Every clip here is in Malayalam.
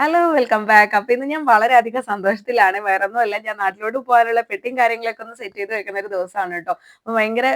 ഹലോ വെൽക്കം ബാക്ക് അപ്പൊ ഇന്ന് ഞാൻ വളരെയധികം സന്തോഷത്തിലാണ്. വേറെ ഒന്നുമല്ല ഞാൻ നാട്ടിലോട്ട് പോകാനുള്ള പെട്ടിയും കാര്യങ്ങളൊക്കെ ഒന്ന് സെറ്റ് ചെയ്ത് വെക്കുന്ന ഒരു ദിവസമാണ് കേട്ടോ. അപ്പൊ ഭയങ്കര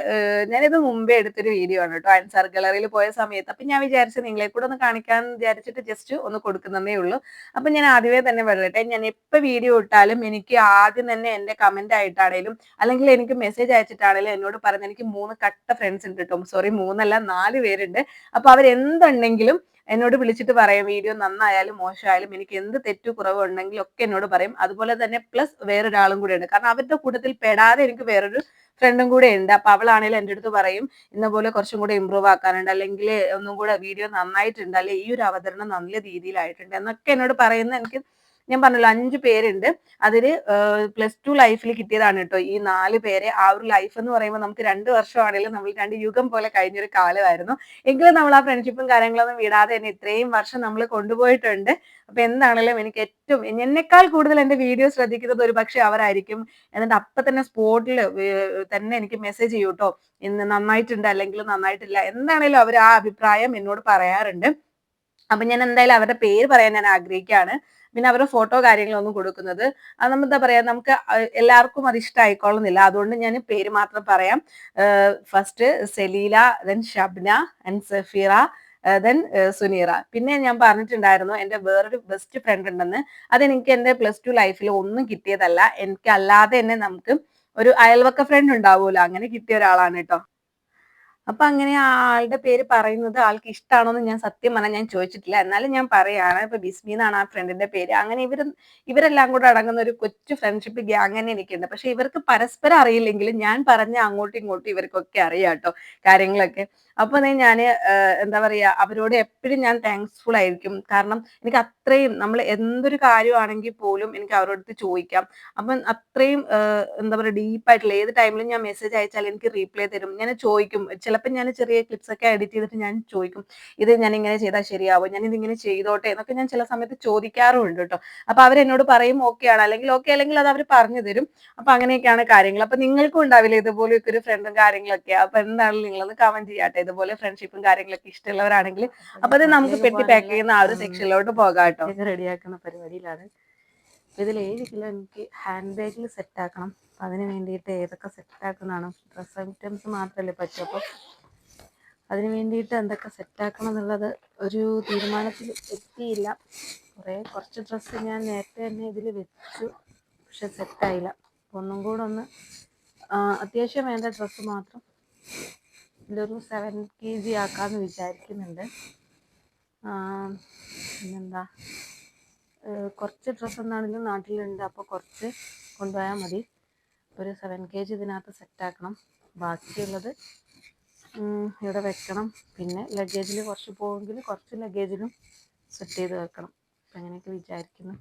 ഞാനിത് മുമ്പേ എടുത്തൊരു വീഡിയോ ആണ് കേട്ടോ. ആൻസർ ഗാലറിയിൽ പോയ സമയത്ത്. അപ്പൊ ഞാൻ വിചാരിച്ചു നിങ്ങളെ കൂടെ ഒന്ന് കാണിക്കാൻ വിചാരിച്ചിട്ട് ജസ്റ്റ് ഒന്ന് കൊടുക്കുന്നതേ ഉള്ളൂ. അപ്പൊ ഞാൻ ആദ്യമേ തന്നെ പറയട്ടെ ഞാൻ എപ്പ വീഡിയോ ഇട്ടാലും എനിക്ക് ആദ്യം തന്നെ എന്റെ കമന്റ് ആയിട്ടാണേലും അല്ലെങ്കിൽ എനിക്ക് മെസ്സേജ് അയച്ചിട്ടാണേലും എന്നോട് പറഞ്ഞ എനിക്ക് മൂന്ന് കട്ട ഫ്രണ്ട്സ് ഉണ്ട് കേട്ടോ. സോറി മൂന്നല്ല നാല് പേരുണ്ട്. അപ്പൊ അവരെന്തുണ്ടെങ്കിലും എന്നോട് വിളിച്ചിട്ട് പറയും വീഡിയോ നന്നായാലും മോശമായാലും എനിക്ക് എന്ത് തെറ്റു കുറവുണ്ടെങ്കിലും ഒക്കെ എന്നോട് പറയും. അതുപോലെ തന്നെ പ്ലസ് വേറൊരാളും കൂടെ ഉണ്ട് കാരണം അവരുടെ കൂട്ടത്തിൽ പെടാതെ എനിക്ക് വേറൊരു ഫ്രണ്ടും കൂടെ ഉണ്ട്. അപ്പൊ അവളാണെങ്കിലും എന്റെ അടുത്ത് പറയും ഇന്ന പോലെ കുറച്ചും കൂടെ ഇമ്പ്രൂവ് ആക്കാനുണ്ട്. അല്ലെങ്കിൽ ഒന്നും കൂടെ വീഡിയോ നന്നായിട്ടുണ്ട്. അല്ലെങ്കിൽ ഈ ഒരു അവതരണം നല്ല രീതിയിലായിട്ടുണ്ട്. എന്നൊക്കെ എന്നോട് പറയുന്ന എനിക്ക് ഞാൻ പറഞ്ഞല്ലോ അഞ്ച് പേരുണ്ട്. അതിൽ പ്ലസ് ടു ലൈഫിൽ കിട്ടിയതാണ് കേട്ടോ. ഈ നാല് പേരെ ആ ഒരു ലൈഫ് എന്ന് പറയുമ്പോൾ നമുക്ക് രണ്ട് വർഷമാണെങ്കിലും നമ്മൾ രണ്ട് യുഗം പോലെ കഴിഞ്ഞൊരു കാലമായിരുന്നു. എങ്കിലും നമ്മൾ ആ ഫ്രണ്ട്ഷിപ്പും കാര്യങ്ങളൊന്നും വിടാതെ തന്നെ ഇത്രയും വർഷം നമ്മൾ കൊണ്ടുപോയിട്ടുണ്ട്. അപ്പൊ എന്താണെങ്കിലും എനിക്ക് ഏറ്റവും എന്നെക്കാൾ കൂടുതൽ എന്റെ വീഡിയോ ശ്രദ്ധിക്കുന്നത് ഒരു പക്ഷെ അവരായിരിക്കും. എന്നിട്ട് അപ്പൊ തന്നെ സ്പോട്ടിൽ തന്നെ എനിക്ക് മെസ്സേജ് ചെയ്യൂ കേട്ടോ. ഇന്ന് നന്നായിട്ടുണ്ട് അല്ലെങ്കിൽ നന്നായിട്ടില്ല. എന്താണേലും അവർ ആ അഭിപ്രായം എന്നോട് പറയാറുണ്ട്. അപ്പൊ ഞാൻ എന്തായാലും അവരുടെ പേര് പറയാൻ ഞാൻ ആഗ്രഹിക്കുകയാണ്. പിന്നെ അവരുടെ ഫോട്ടോ കാര്യങ്ങളൊന്നും കൊടുക്കുന്നത്. അത് നമ്മൾ എന്താ പറയാ നമുക്ക് എല്ലാവർക്കും അത് ഇഷ്ടമായിക്കൊള്ളുന്നില്ല അതുകൊണ്ട് ഞാൻ പേര് മാത്രം പറയാം. First Selila then Shabna and Safeera then Suneera. പിന്നെ ഞാൻ പറഞ്ഞിട്ടുണ്ടായിരുന്നു എന്റെ വേറൊരു ബെസ്റ്റ് ഫ്രണ്ട് ഉണ്ടെന്ന്. അതെനിക്ക് എന്റെ പ്ലസ് ടു ലൈഫിൽ ഒന്നും കിട്ടിയതല്ല. എനിക്ക് അല്ലാതെ തന്നെ നമുക്ക് ഒരു അയൽവക്ക ഫ്രണ്ട് ഉണ്ടാവുമല്ലോ അങ്ങനെ കിട്ടിയ ഒരാളാണ് കേട്ടോ. അപ്പൊ അങ്ങനെ ആളുടെ പേര് പറയുന്നത് ആൾക്ക് ഇഷ്ടമാണോ എന്ന് ഞാൻ സത്യം പറഞ്ഞാൽ ഞാൻ ചോദിച്ചിട്ടില്ല. എന്നാലും ഞാൻ പറയാണ് ഇപ്പൊ ബിസ്മി എന്നാണ് ആ ഫ്രണ്ടിന്റെ പേര്. അങ്ങനെ ഇവർ ഇവരെല്ലാം കൂടെ അടങ്ങുന്ന ഒരു കൊച്ചു ഫ്രണ്ട്ഷിപ്പ് ഗ്യാങ് തന്നെ എനിക്കുണ്ട് പക്ഷെ ഇവർക്ക് പരസ്പരം അറിയില്ലെങ്കിലും ഞാൻ പറഞ്ഞ അങ്ങോട്ടും ഇങ്ങോട്ടും ഇവർക്കൊക്കെ അറിയാട്ടോ കാര്യങ്ങളൊക്കെ. അപ്പൊ ഞാൻ എന്താ പറയാ അവരോട് എപ്പോഴും ഞാൻ താങ്ക്സ്ഫുൾ ആയിരിക്കും. കാരണം എനിക്ക് അത്രയും നമ്മൾ എന്തൊരു കാര്യമാണെങ്കിൽ പോലും എനിക്ക് അവരോട് ചോദിക്കാം. അപ്പം അത്രയും എന്താ പറയുക ഡീപ്പായിട്ടുള്ള ഏത് ടൈമിലും ഞാൻ മെസ്സേജ് അയച്ചാൽ എനിക്ക് റീപ്ലൈ തരും. ഞാൻ ചോദിക്കും. ചിലപ്പോൾ ഞാൻ ചെറിയ ക്ലിപ്സ് ഒക്കെ എഡിറ്റ് ചെയ്തിട്ട് ഞാൻ ചോദിക്കും. ഇത് ഞാൻ ഇങ്ങനെ ചെയ്താൽ ശരിയാവും. ഞാൻ ഇതിങ്ങനെ ചെയ്തോട്ടെ എന്നൊക്കെ ഞാൻ ചില സമയത്ത് ചോദിക്കാറുമുണ്ട് കേട്ടോ. അപ്പൊ അവരെന്നോട് പറയും ഓക്കെ ആണ്. അല്ലെങ്കിൽ ഓക്കെ അല്ലെങ്കിൽ അത് അവർ പറഞ്ഞു തരും. അപ്പൊ അങ്ങനെയൊക്കെയാണ് കാര്യങ്ങൾ. അപ്പൊ നിങ്ങൾക്കും ഉണ്ടാവില്ല ഇതുപോലെയൊക്കെ ഒരു ഫ്രണ്ടും കാര്യങ്ങളൊക്കെ? അപ്പൊ എന്താണെങ്കിലും നിങ്ങളൊന്ന് കമന്റ് ചെയ്യാട്ടെ. ഇതുപോലെ ഫ്രണ്ട്ഷിപ്പും കാര്യങ്ങളൊക്കെ ഇഷ്ടമുള്ളവരാണെങ്കിൽ അപ്പൊ അത് നമുക്ക് പെട്ടി പാക്ക് ചെയ്യുന്ന ആ ഒരു സെക്ഷനിലോട്ട് പോകാം കേട്ടോ. റെഡിയാക്കുന്ന പരിപാടിയിലാണ്. ഇതിൽ ഏഴ് കിലോ എനിക്ക് ഹാൻഡ് ബാഗിൽ സെറ്റ് ആക്കണം. അപ്പം അതിന് വേണ്ടിയിട്ട് ഏതൊക്കെ സെറ്റ് ആക്കുന്നതാണ്? ഡ്രസ് ഐറ്റംസ് മാത്രമല്ലേ പറ്റൂ? അപ്പോൾ അതിന് വേണ്ടിയിട്ട് എന്തൊക്കെ സെറ്റ് ആക്കണം എന്നുള്ളത് ഒരു തീരുമാനത്തിൽ എത്തിയില്ല. കുറേ കുറച്ച് ഡ്രസ്സ് ഞാൻ നേരത്തെ തന്നെ ഇതിൽ വെച്ചു. പക്ഷെ സെറ്റായില്ല ആയില്ല. ഒന്നും കൂടെ ഒന്ന് അത്യാവശ്യം വേണ്ട ഡ്രസ്സ് മാത്രം ഇതിലൊരു സെവൻ കെ ജി ആക്കാമെന്ന് വിചാരിക്കുന്നുണ്ട് പിന്നെന്താ? കുറച്ച് ഡ്രസ്സ് എന്നാണെങ്കിലും നാട്ടിലുണ്ട് അപ്പോൾ കുറച്ച് കൊണ്ടുപോയാൽ മതി. ഒരു സെവൻ കെ ജി ഇതിനകത്ത് സെറ്റാക്കണം ബാക്കിയുള്ളത് ഇവിടെ വെക്കണം. പിന്നെ ലഗേജിൽ കുറച്ച് പോകുമെങ്കിൽ കുറച്ച് ലഗേജിലും സെറ്റ് ചെയ്ത് വെക്കണം. അപ്പം അങ്ങനെയൊക്കെ വിചാരിക്കുന്നു.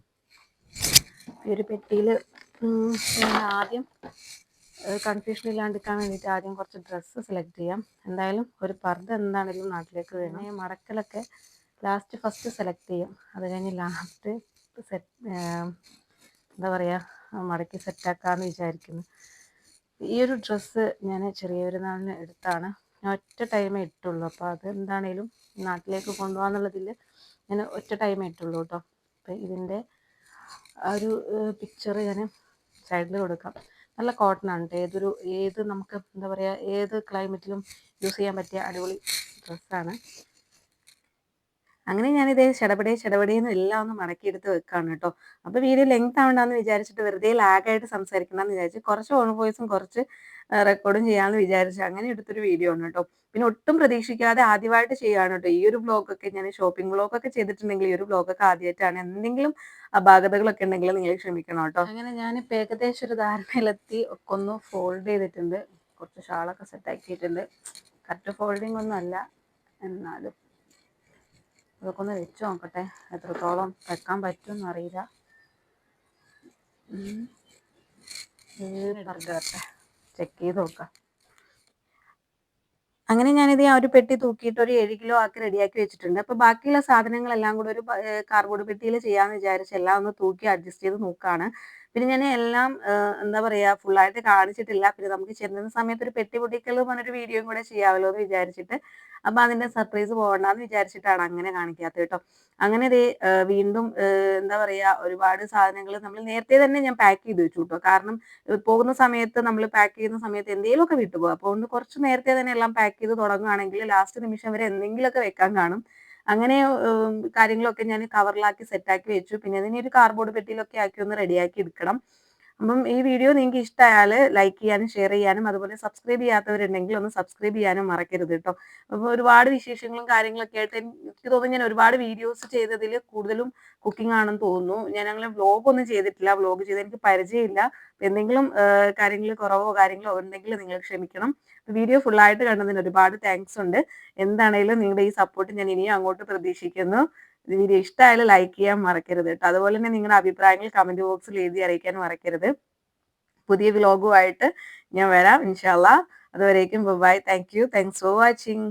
ഈ ഒരു പെട്ടിയിൽ ആദ്യം കൺഫ്യൂഷൻ ഇല്ലാണ്ടിരിക്കാൻ വേണ്ടിയിട്ട് ആദ്യം കുറച്ച് ഡ്രസ്സ് സെലക്ട് ചെയ്യാം. എന്തായാലും ഒരു പർദ്ദ എന്താണെങ്കിലും നാട്ടിലേക്ക് വേണം ഈ മടക്കലൊക്കെ ലാസ്റ്റ് ഫസ്റ്റ് സെലക്ട് ചെയ്യും. അത് കഴിഞ്ഞ് ലാസ്റ്റ് സെറ്റ് എന്താ പറയുക മടക്കി സെറ്റാക്കാമെന്ന് വിചാരിക്കുന്നു. ഈ ഒരു ഡ്രസ്സ് ഞാൻ ചെറിയ പെരുന്നാളിന് എടുത്താണ്. ഞാൻ ഒറ്റ ടൈമേ ഇട്ടുള്ളൂ. അപ്പോൾ അത് എന്താണേലും നാട്ടിലേക്ക് കൊണ്ടുപോകാന്നുള്ളതിൽ ഞാൻ ഒറ്റ ടൈമേ ഇട്ടുള്ളൂ കേട്ടോ അപ്പം ഇതിന്റെ ഒരു പിക്ചർ ഞാൻ സൈഡിൽ കൊടുക്കാം. നല്ല കോട്ടൺ ആണ് കേട്ടോ ഏതൊരു ഏത് നമുക്ക് എന്താ പറയുക ഏത് ക്ലൈമറ്റിലും യൂസ് ചെയ്യാൻ പറ്റിയ അടിപൊളി ഡ്രസ്സാണ് അങ്ങനെ ഞാനിത് ചടപടേ ചടപടേന്ന് എല്ലാം ഒന്ന് മടക്കിയെടുത്ത് വെക്കാണ് കേട്ടോ. അപ്പോൾ വീഡിയോ ലെങ്ത് ആവണ്ടെന്ന് വിചാരിച്ചിട്ട് വെറുതെ ലാഗായിട്ട് സംസാരിക്കണമെന്ന് വിചാരിച്ച് കുറച്ച് ഓൺ വോയിസും കുറച്ച് റെക്കോർഡും ചെയ്യാമെന്ന് വിചാരിച്ചു അങ്ങനെ എടുത്തൊരു വീഡിയോ ആണ് കേട്ടോ. പിന്നെ ഒട്ടും പ്രതീക്ഷിക്കാതെ ആദ്യമായിട്ട് ചെയ്യാണ് കേട്ടോ. ഈ ഒരു വ്ളോഗൊക്കെ ഞാൻ ഷോപ്പിംഗ് വ്ളോഗൊക്കെ ചെയ്തിട്ടുണ്ടെങ്കിൽ ഈ ഒരു വ്ളോഗൊക്കെ ആദ്യമായിട്ടാണ് എന്തെങ്കിലും അപാകതകളൊക്കെ ഉണ്ടെങ്കിൽ നിങ്ങൾ ക്ഷമിക്കണം കേട്ടോ. അങ്ങനെ ഞാനിപ്പോൾ ഏകദേശം ഒരു ധാരണയിലെത്തി. ഒക്കെ ഒന്ന് ഫോൾഡ് ചെയ്തിട്ടുണ്ട്. കുറച്ച് ഷാളൊക്കെ സെറ്റ് ആക്കിയിട്ടുണ്ട്. കറക്റ്റ് ഫോൾഡിംഗ് ഒന്നും അല്ല. എന്നാലും ഇതൊക്കെ ഒന്ന് വെച്ച് നോക്കട്ടെ. എത്രത്തോളം വെക്കാൻ പറ്റുമെന്ന് അറിയില്ല. ചെക്ക് ചെയ്ത് നോക്കാം. അങ്ങനെ ഞാനിത് ആ ഒരു പെട്ടി തൂക്കിയിട്ട് ഒരു ഏഴ് കിലോ ആക്കി റെഡിയാക്കി വെച്ചിട്ടുണ്ട്. അപ്പോൾ ബാക്കിയുള്ള സാധനങ്ങളെല്ലാം കൂടെ ഒരു കാർബോർഡ് പെട്ടിയിൽ ചെയ്യാന്ന് വിചാരിച്ച് എല്ലാം ഒന്ന് തൂക്കി അഡ്ജസ്റ്റ് ചെയ്ത് നോക്കുകയാണ് പിന്നെ ഞാൻ എല്ലാം എന്താ പറയാ ഫുള്ളായിട്ട് കാണിച്ചിട്ടില്ല. പിന്നെ നമുക്ക് ചെല്ലുന്ന സമയത്ത് ഒരു പെട്ടി പൊട്ടിക്കൽ പറഞ്ഞൊരു വീഡിയോയും കൂടെ ചെയ്യാമല്ലോ എന്ന് വിചാരിച്ചിട്ട്. അപ്പൊ അതിന്റെ സർപ്രൈസ് പോകണ്ടെന്ന് വിചാരിച്ചിട്ടാണ് അങ്ങനെ കാണിക്കാത്തത് കേട്ടോ. അങ്ങനെ ദേ വീണ്ടും എന്താ പറയാ ഒരുപാട് സാധനങ്ങൾ നമ്മൾ നേരത്തെ തന്നെ ഞാൻ പാക്ക് ചെയ്ത് വെച്ചു കേട്ടോ. കാരണം പോകുന്ന സമയത്ത് നമ്മൾ പാക്ക് ചെയ്യുന്ന സമയത്ത് എന്തെങ്കിലുമൊക്കെ വിട്ടുപോകും. അപ്പോൾ ഒന്ന് കുറച്ച് നേരത്തെ തന്നെ എല്ലാം പാക്ക് ചെയ്ത് തുടങ്ങുകയാണെങ്കിൽ ലാസ്റ്റ് നിമിഷം വരെ എന്തെങ്കിലുമൊക്കെ വെക്കാൻ കാണും. അങ്ങനെ കാര്യങ്ങളൊക്കെ ഞാൻ കവറിലാക്കി സെറ്റാക്കി വെച്ചു. പിന്നെ അതിനൊരു ഒരു കാർഡ്ബോർഡ് പെട്ടിയിലൊക്കെ ആക്കി ഒന്ന് റെഡിയാക്കി എടുക്കണം. അപ്പം ഈ വീഡിയോ നിങ്ങൾക്ക് ഇഷ്ടമായാൽ ലൈക്ക് ചെയ്യാനും ഷെയർ ചെയ്യാനും അതുപോലെ സബ്സ്ക്രൈബ് ചെയ്യാത്തവരുണ്ടെങ്കിൽ ഒന്ന് സബ്സ്ക്രൈബ് ചെയ്യാനും മറക്കരുത് കേട്ടോ അപ്പോൾ ഒരുപാട് വിശേഷങ്ങളും കാര്യങ്ങളൊക്കെ ആയിട്ട് എനിക്ക് തോന്നുന്നു ഞാൻ ഒരുപാട് വീഡിയോസ് ചെയ്തതിൽ കൂടുതലും കുക്കിംഗ് ആണെന്ന് തോന്നുന്നു. ഞാൻ അങ്ങനെ വ്ലോഗ് ഒന്നും ചെയ്തിട്ടില്ല. വ്ലോഗ് ചെയ്ത് എനിക്ക് പരിചയമില്ല. അപ്പൊ എന്തെങ്കിലും കാര്യങ്ങൾ കുറവോ കാര്യങ്ങളോ ഉണ്ടെങ്കിൽ നിങ്ങൾ ക്ഷമിക്കണം. വീഡിയോ ഫുള്ളായിട്ട് കണ്ടതിന് ഒരുപാട് താങ്ക്സ് ഉണ്ട്. എന്താണേലും നിങ്ങളുടെ ഈ സപ്പോർട്ട് ഞാൻ ഇനിയും അങ്ങോട്ട് പ്രതീക്ഷിക്കുന്നു. വീഡിയോ ഇഷ്ടമായാലും ലൈക്ക് ചെയ്യാൻ മറക്കരുത് കേട്ടോ. അതുപോലെ തന്നെ നിങ്ങളുടെ അഭിപ്രായങ്ങൾ കമന്റ് ബോക്സിൽ എഴുതി അറിയിക്കാൻ മറക്കരുത്. പുതിയ വ്ലോഗുമായിട്ട് ഞാൻ വരാം. ഇൻഷാല്ല അതുവരേക്കും bye thank you thanks for watching